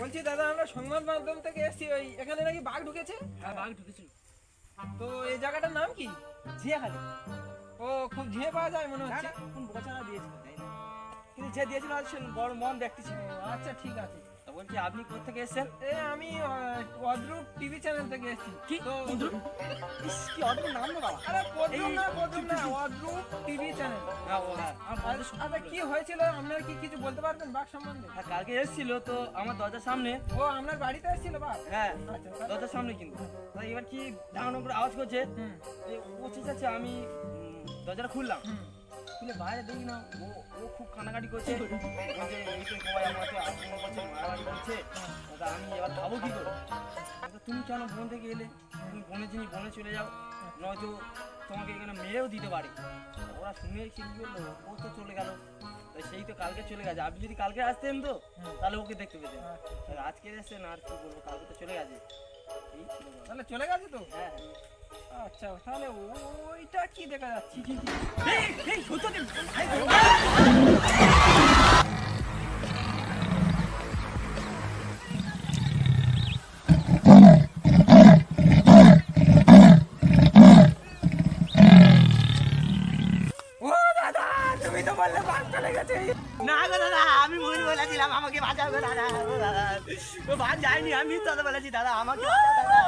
বলছি দাদা আমরা সংবাদ মাধ্যম থেকে এসেছি ওই এখানে নাকি বাঘ ঢুকেছে? হ্যাঁ বাঘ ঢুকেছিল। তো এই জায়গাটার নাম কি? ঝিয়া খালি ও খুব ঝিয়ে পাওয়া যায় মনে হচ্ছে। কোন বোকাচারা দিয়েছিল তাই না? কিন্তু যে দিয়েছিল আজ বড় মন দেখতেছি আচ্ছা ঠিক আছে। তা বলছি আপনি কোথা থেকে এসেছেন? এ আমি টিভি চ্যানেল থেকে এসেছি। কি? ইস কি অদ্ভুত নাম না বাবা। আরে পদ্রুপ এই- না পদ্রুপ না অদ্রুপ টিভি চ্যানেল। হ্যাঁ ও আচ্ছা কি হয়েছিল? আপনার কি কিছু বলতে পারবেন বাঘ সম্বন্ধে? হ্যাঁ কালকে এসেছিল তো আমার দরজার সামনে। ও আপনার বাড়িতে এসেছিল বাঘ? হ্যাঁ আচ্ছা দরজার সামনে কিন্তু। এবার কি ডাঙানো করে আওয়াজ করছে? ও চেঁচাচ্ছে আমি দরজাটা খুললাম। খুলে বাইরে দেখি না ও ও খুব কানাকাটি করছে। বলছে এই তো সবাই আমাকে আক্রমণ করছে মারামারি করছে। আমি এবার খাব কি করে? তুমি কেন বোন থেকে এলে তুমি বনে জিনিস বনে চলে যাও। নয়তো তোমাকে এখানে মেরেও দিতে পারে। ওরা শুনে কি করল? ও তো চলে গেল। সেই তো কালকে চলে গেছে। আপনি যদি কালকে আসতেন তো তাহলে ওকে দেখতে পেতেন। আচ্ছা। আজকে এসেছেন আর কি বলব কালকে তো চলে গেছে। তাহলে চলে গেছে তো? হ্যাঁ আচ্ছা তাহলে ওইটা কি দেখা যাচ্ছে? বললে বাঘ চলে গেছে। না গো দাদা, আমি ভুল বলেছিলাম, আমাকে বাঁচাও গো দাদা দাদা। ও যায়নি, আমি তো বলেছি, দাদা, আমাকে বাঁচাও, দাদা